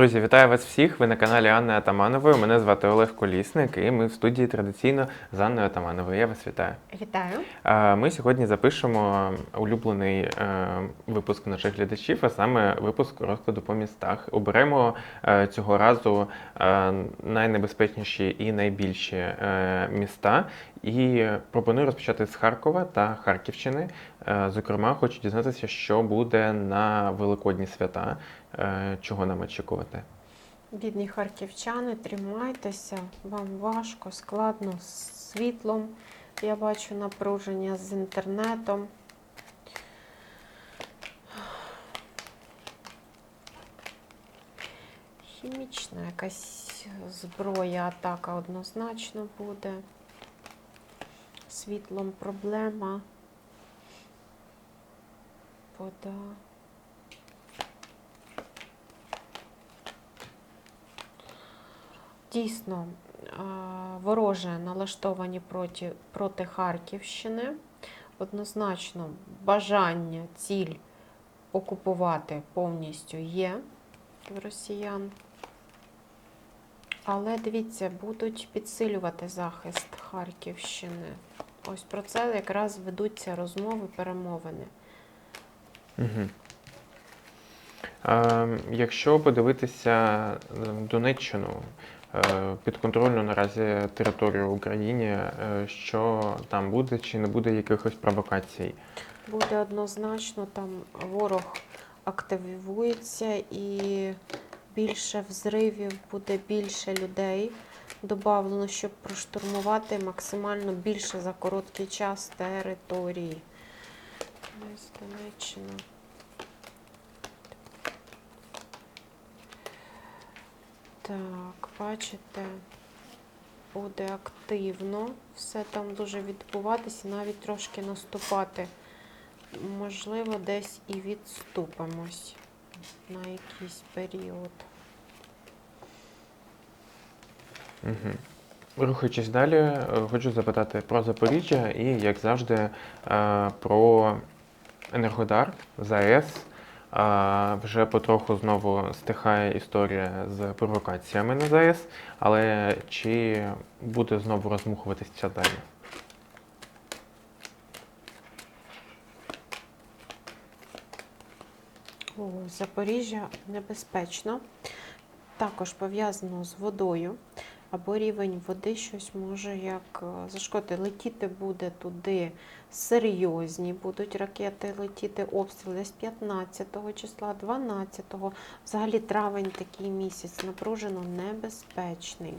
Друзі, вітаю вас всіх. Ви на каналі Анни Атаманової. Мене звати Олег Колісник, і ми в студії традиційно з Анною Атамановою. Я вас вітаю. Вітаю. Ми сьогодні запишемо улюблений е, випуск наших глядачів, а саме випуск розкладу по містах. Оберемо е, цього разу е, найнебезпечніші і найбільші міста. І пропоную розпочати з Харкова та Харківщини. Зокрема, хочу дізнатися, що буде на Великодні свята, чого нам очікувати. Бідні харківчани, тримайтеся, вам важко, складно з світлом. Я бачу напруження з інтернетом. Хімічна якась зброя, атака однозначно буде. Світлом проблема. Вода. Дійсно, вороже налаштовані проти, проти Харківщини. Однозначно, бажання, ціль окупувати повністю є в росіян. Але дивіться, будуть підсилювати захист Харківщини. Ось про це якраз ведуться розмови, перемовини. Угу. Е, якщо подивитися е, Донеччину, е, підконтрольну наразі територію України, е, що там буде чи не буде якихось провокацій? Буде однозначно, там ворог активується і більше взривів, буде більше людей добавлено, щоб проштурмувати максимально більше за короткий час території. Донеччина. Так, бачите, буде активно все там дуже відбуватися, навіть трошки наступати. Можливо, десь і відступимось на якийсь період. Угу. Рухаючись далі, е, хочу запитати про Запоріжжя і, як завжди, е, про Енергодар, ЗАЕС. Вже потроху знову стихає історія з провокаціями на ЗАЕС, але чи буде знову розмухуватися далі? О, Запоріжжя небезпечно. Також пов'язано з водою. Або рівень води щось може як е, зашкодити. Летіти буде туди серйозні, будуть ракети летіти, обстріли десь 15 числа, 12. Взагалі травень такий місяць напружено небезпечний.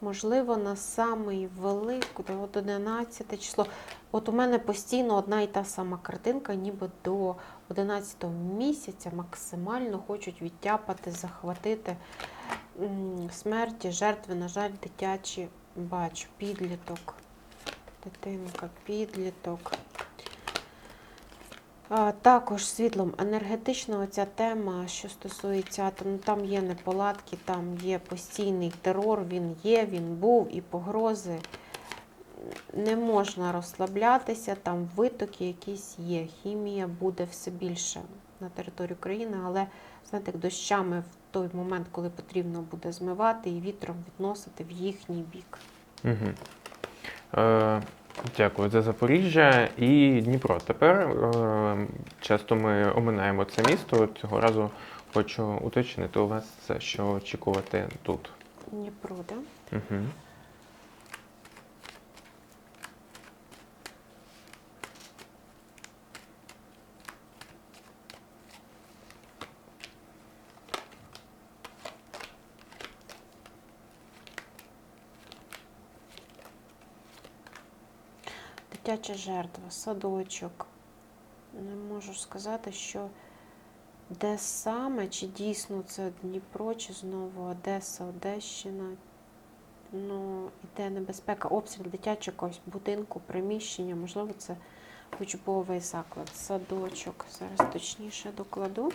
Можливо, на самий великий, от 11 число. От у мене постійно одна і та сама картинка, ніби до 11 місяця максимально хочуть відтяпати, захватити смерті, жертви, на жаль, дитячі бачу, підліток, дитинка, підліток. А, Також світлом енергетичного ця тема, що стосується атому, там є неполадки, там є постійний терор, він є, він був і погрози. Не можна розслаблятися, там витоки якісь є. Хімія буде все більше на території України, але знаєте, дощами в той момент, коли потрібно буде змивати і вітром відносити в їхній бік. Угу. Е, дякую за Запоріжжя і Дніпро. Тепер е, часто ми оминаємо це місто. Цього разу хочу уточнити у вас, що очікувати тут. Дніпро, да? Угу. Дитяча жертва, садочок. Не можу сказати, що де саме, чи дійсно це Дніпро, чи знову Одеса, Одещина. Ну, іде небезпека, обстріл дитячого будинку, приміщення, можливо, це учбовий заклад, садочок. Зараз точніше докладу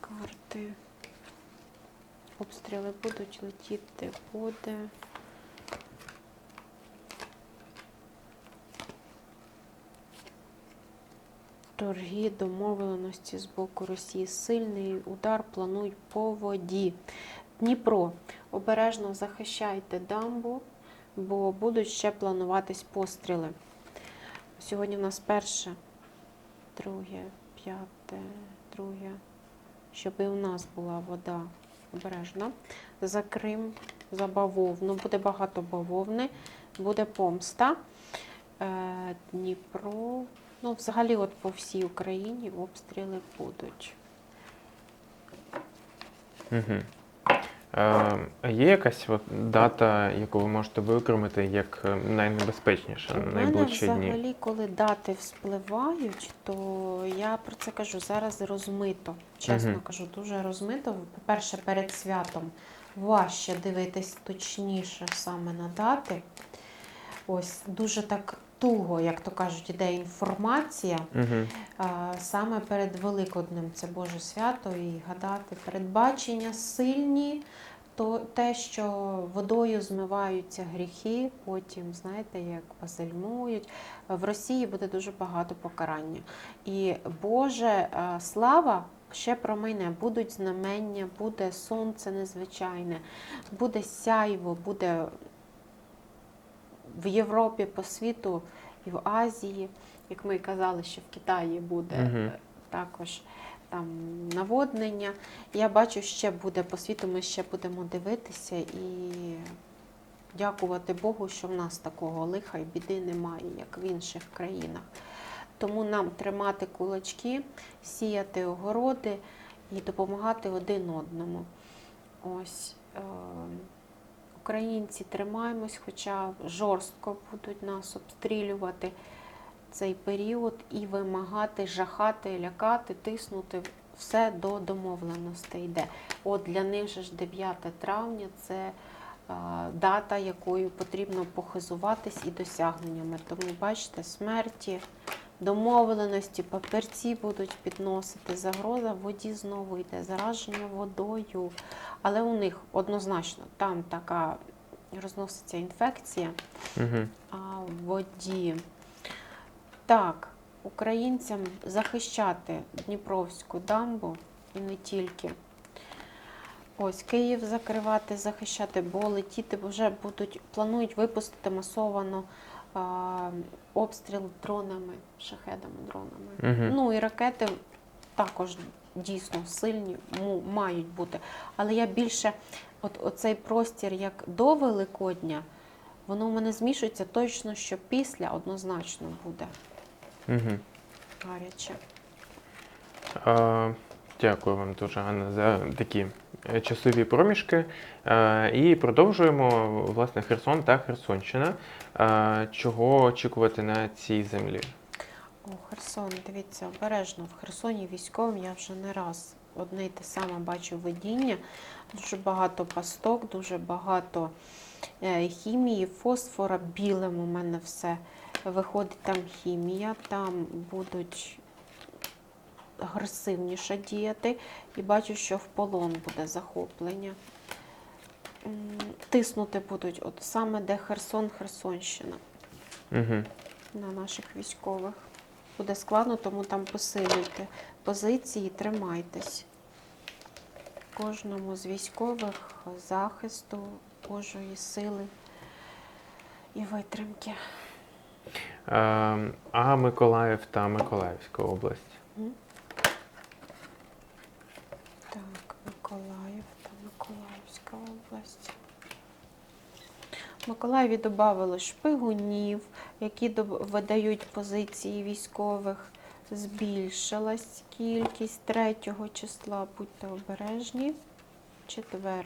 карти. Обстріли будуть летіти, буде. Торги, домовленості з боку Росії. Сильний удар планують по воді. Дніпро. Обережно захищайте дамбу, бо будуть ще плануватись постріли. Сьогодні в нас перше, друге, п'яте, друге. Щоб і у нас була вода обережно. За Крим, за бавовну. Буде багато бавовни, буде помста. Е, Дніпро. Ну, взагалі, от по всій Україні обстріли будуть. Угу. Е, є якась от дата, яку ви можете виокремити як е, найнебезпечніша на найближчі дні? взагалі, коли дати вспливають, то я про це кажу зараз розмито. Чесно Мгм. кажу, дуже розмито. По-перше, перед святом важче дивитись точніше саме на дати. Ось дуже так туго, як то кажуть, іде інформація. Угу. А, Саме перед Великоднем це Боже свято і гадати передбачення сильні, то те, що водою змиваються гріхи, потім, знаєте, як базельмують. В Росії буде дуже багато покарання. І Боже а, слава ще про мене. Будуть знамення, буде сонце незвичайне, буде сяйво, буде в Європі, по світу і в Азії, як ми казали, що в Китаї буде е, також там наводнення. Я бачу, ще буде по світу, ми ще будемо дивитися і дякувати Богу, що в нас такого лиха і біди немає, як в інших країнах. Тому нам тримати кулачки, сіяти огороди і допомагати один одному. Ось. Е- Українці тримаємось, хоча жорстко будуть нас обстрілювати цей період і вимагати, жахати, лякати, тиснути. Все до домовленостей йде. От для них же ж 9 травня це е, дата, якою потрібно похизуватись і досягненнями. Тому бачите, смерті, домовленості, папірці будуть підносити, загроза в воді знову йде, зараження водою. Але у них однозначно там така розноситься інфекція, Угу. а в воді. Так, українцям захищати Дніпровську дамбу і не тільки. Ось Київ закривати, захищати, бо летіти вже будуть, планують випустити масовано обстріл дронами, шахедами, дронами. Угу. Ну і ракети також дійсно сильні мають бути. Але я більше, от оцей простір, як до Великодня, воно в мене змішується точно, що після однозначно буде Угу. гаряче. Е, Дякую вам дуже, Анна, за такі часові проміжки. Е, І продовжуємо власне Херсон та Херсонщина. Е, Чого очікувати на цій землі? О, Херсон, дивіться, обережно. В Херсоні військовим я вже не раз одне й те саме бачу видіння. Дуже багато пасток, дуже багато е, хімії, фосфора, білим у мене все. Виходить там хімія, там будуть агресивніше діяти. І бачу, що в полон буде захоплення. Тиснути будуть, от саме де Херсон, Херсонщина Угу. на наших військових. Буде складно, тому там посилюйте позиції, тримайтесь. Кожному з військових захисту, Божої сили і витримки. Е, А Миколаїв та Миколаївська область. Так, Миколаїв та Миколаївська область. Миколаєві додали шпигунів, які видають позиції військових. Збільшилась кількість 3 числа, будьте обережні. 4.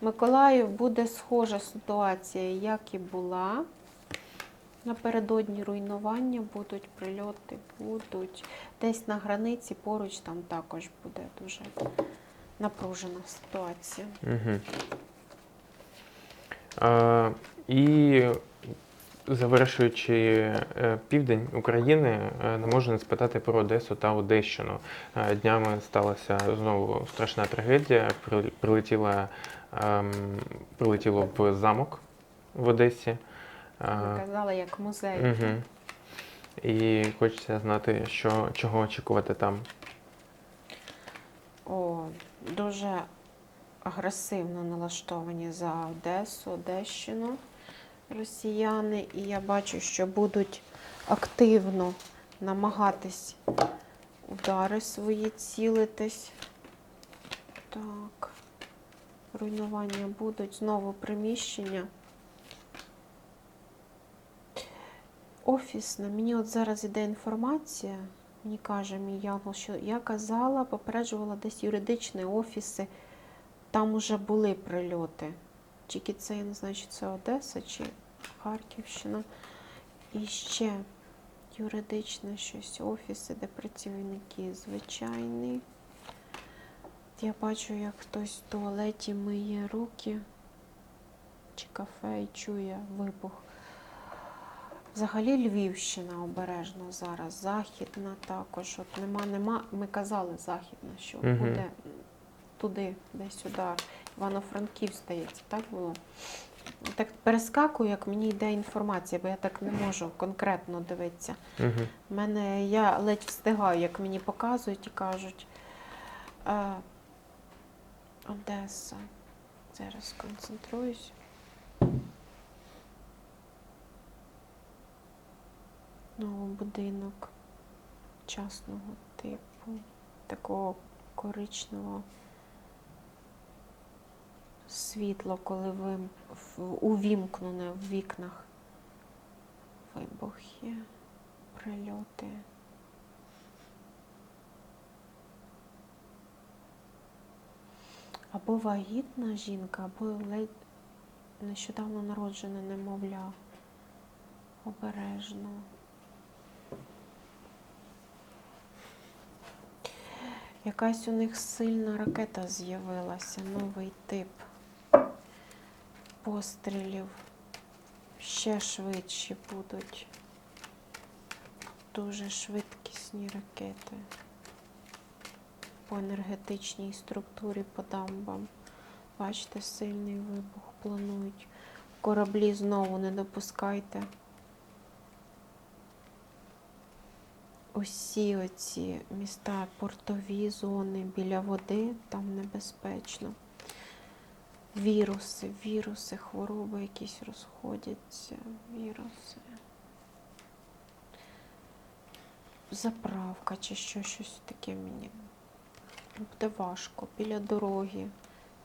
Миколаїв буде схожа ситуація, як і була. Напередодні руйнування будуть прильоти, будуть десь на границі поруч там також буде дуже напружена ситуація. Угу. Е, І завершуючи е, південь України, е, не можу не спитати про Одесу та Одещину. Е, Днями сталася знову страшна трагедія. При- Прилетіла, ем, прилетіло в замок в Одесі. Е, Ви казали, як музей. Угу. і хочеться знати, що, чого очікувати там. О, дуже агресивно налаштовані за Одесу, Одещину росіяни. І я бачу, що будуть активно намагатись удари свої цілитись. Так, руйнування будуть. Знову приміщення. Офісне. Мені от зараз іде інформація. Мені каже мій янгол, що я казала, попереджувала десь юридичні офіси. Там уже були прильоти. Тільки це я не знаю, чи це Одеса, чи Харківщина. І ще юридичне щось, офіси, де працівники звичайні. Я бачу, як хтось в туалеті миє руки чи кафе і чує вибух. Взагалі Львівщина обережно зараз, західна також. От нема, нема. Ми казали західна, що Мгм. буде туди, десь удар. Івано-Франків, здається, так було. Так перескакую, як мені йде інформація, бо я так не можу конкретно дивитися. Угу. Мене я ледь встигаю, як мені показують і кажуть. А, Одеса. Зараз концентруюсь. Знову будинок частного типу, такого коричневого світло, коли вим... в- увімкнене в вікнах. Вибухи, прильоти. Або вагітна жінка, або ледь нещодавно народжене немовля. Обережно. Якась у них сильна ракета з'явилася, новий тип пострілів. Ще швидші будуть. Дуже швидкісні ракети. По енергетичній структурі, по дамбам. Бачите, сильний вибух планують. Кораблі знову не допускайте. Усі оці міста, портові зони біля води, там небезпечно. Віруси, віруси, хвороби якісь розходяться, віруси. Заправка чи що, щось таке мені. Буде важко. Біля дороги,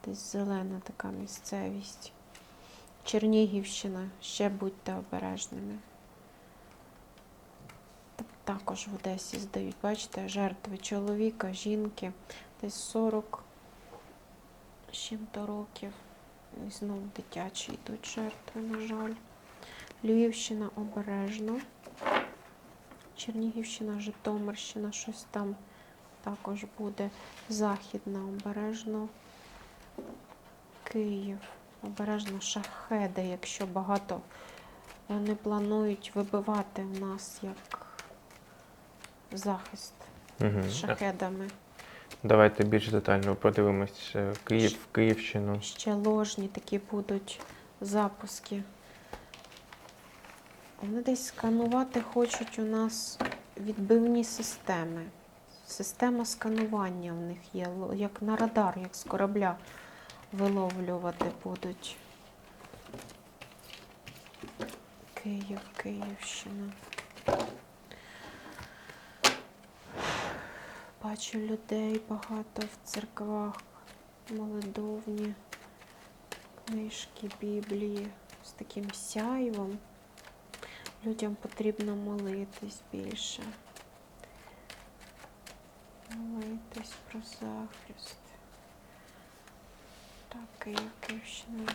десь зелена така місцевість. Чернігівщина, ще будьте обережними. Та- Також в Одесі здають, бачите, жертви чоловіка, жінки, десь 40 з чим-то років. І знову дитячі йдуть жертви, на жаль. Львівщина обережно. Чернігівщина, Житомирщина, щось там також буде. Західна обережно. Київ. Обережно шахеди, якщо багато вони планують вибивати в нас як захист Угу. шахедами. Давайте більш детально подивимось е, Київ, Київщину. Ще ложні такі будуть запуски. Вони десь сканувати хочуть у нас відбивні системи. Система сканування в них є, як на радар, як з корабля виловлювати будуть. Київ, Київщина. Бачу людей багато в церквах, молодовні, книжки, біблії з таким сяйвом. Людям потрібно молитись більше. Молитись про захист. Так, Київ, Київщина.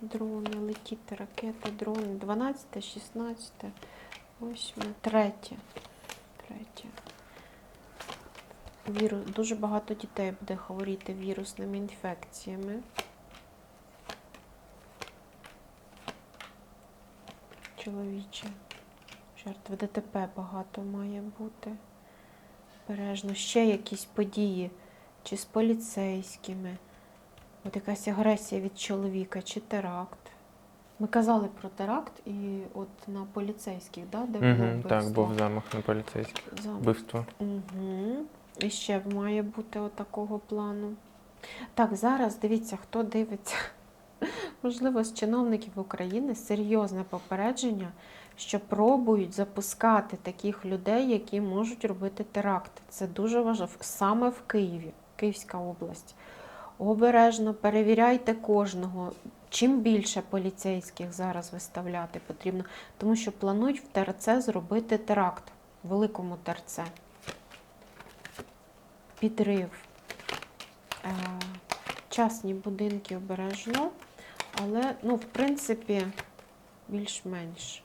Дрони, летіти, ракети, дрони. 12, 16, 8, 3. Третє. Вірус, дуже багато дітей буде хворіти вірусними інфекціями. Чоловіче. Жертви ДТП багато має бути. Бережно. Ще якісь події, чи з поліцейськими. От якась агресія від чоловіка, чи теракт. Ми казали про теракт і от на поліцейських, да, де було Угу, так, був замах на поліцейське За- вбивство. Угу. І ще має бути отакого плану. Так, зараз дивіться, хто дивиться. Можливо, з чиновників України серйозне попередження, що пробують запускати таких людей, які можуть робити теракти. Це дуже важливо саме в Києві, Київська область. Обережно перевіряйте кожного. Чим більше поліцейських зараз виставляти потрібно, тому що планують в ТРЦ зробити теракт, в великому ТРЦ. Підрив. Е, частні будинки обережно, але, ну, в принципі, більш-менш.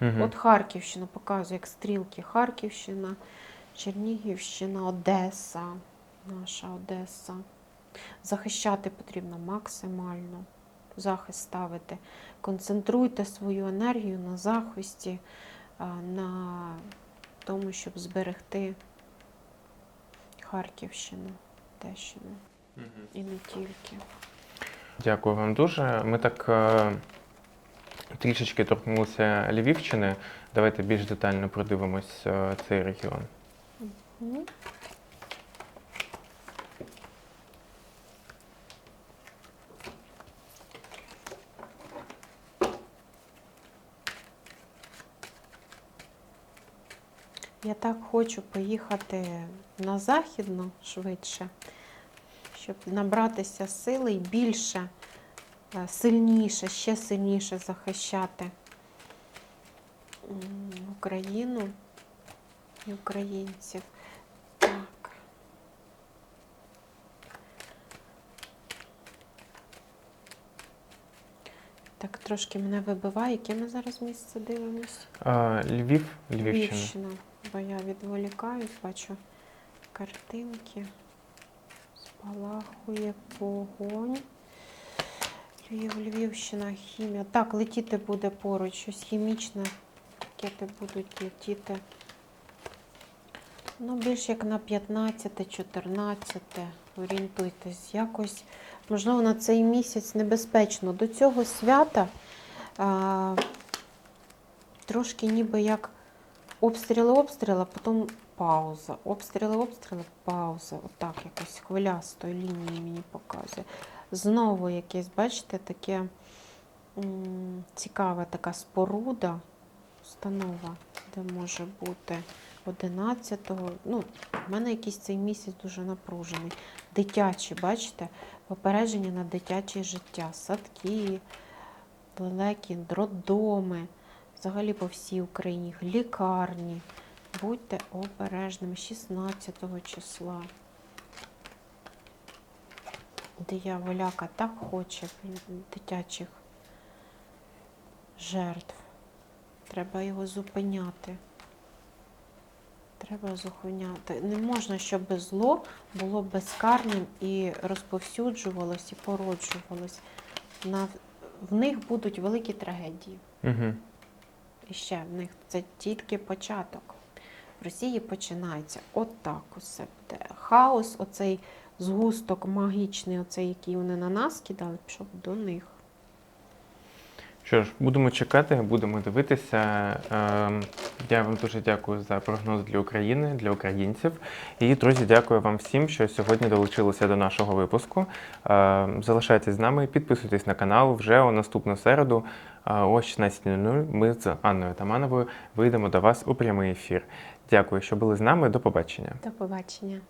Угу. От Харківщина показує, як стрілки. Харківщина, Чернігівщина, Одеса, наша Одеса. Захищати потрібно максимально. Захист ставити. Концентруйте свою енергію на захисті, на тому, щоб зберегти Харківщину, Одещину і не тільки. Дякую вам дуже. Ми так е, трішечки торкнулися Львівщини. Давайте більш детально продивимось е, цей регіон. Ну, Я так хочу поїхати на західну швидше, щоб набратися сили і більше, е, сильніше, ще сильніше захищати Україну і українців. Так. Так, трошки мене вибиває. Яке ми зараз місце дивимось? Е, Львів, Львівщина. Львівщина. Бо я відволікаюсь, бачу картинки. Спалахує вогонь. Львів, Львівщина, хімія. Так, летіти буде поруч, щось хімічне. Ракети будуть летіти. Ну, більш як на 15-14. Орієнтуйтесь. Якось, можливо, на цей місяць небезпечно. До цього свята а, трошки ніби як обстріли, обстріли, потім пауза. Обстріли, обстріли, пауза. Отак якось хвилястої лінії мені показує. Знову якесь, бачите, таке цікава така споруда, установа, де може бути 11-го. Ну, в мене якийсь цей місяць дуже напружений. Дитячі, бачите, попередження на дитяче життя, садки, лелеки, роддоми взагалі по всій Україні, лікарні. Будьте обережними 16 числа. Дияволяка так хоче дитячих жертв. Треба його зупиняти. Треба зупиняти. Не можна, щоб зло було безкарним і розповсюджувалось, і породжувалось. На, в них будуть великі трагедії. Угу. І ще в них це тільки початок. В Росії починається отак усе буде. Хаос, оцей згусток магічний, оцей, який вони на нас кидали, пішов до них. Що ж, будемо чекати, будемо дивитися. Ем, Я вам дуже дякую за прогноз для України, для українців. І, друзі, дякую вам всім, що сьогодні долучилися до нашого випуску. Ем, Залишайтесь з нами, підписуйтесь на канал. Вже у наступну середу о 16.00 ми з Анною Тамановою вийдемо до вас у прямий ефір. Дякую, що були з нами. До побачення. До побачення.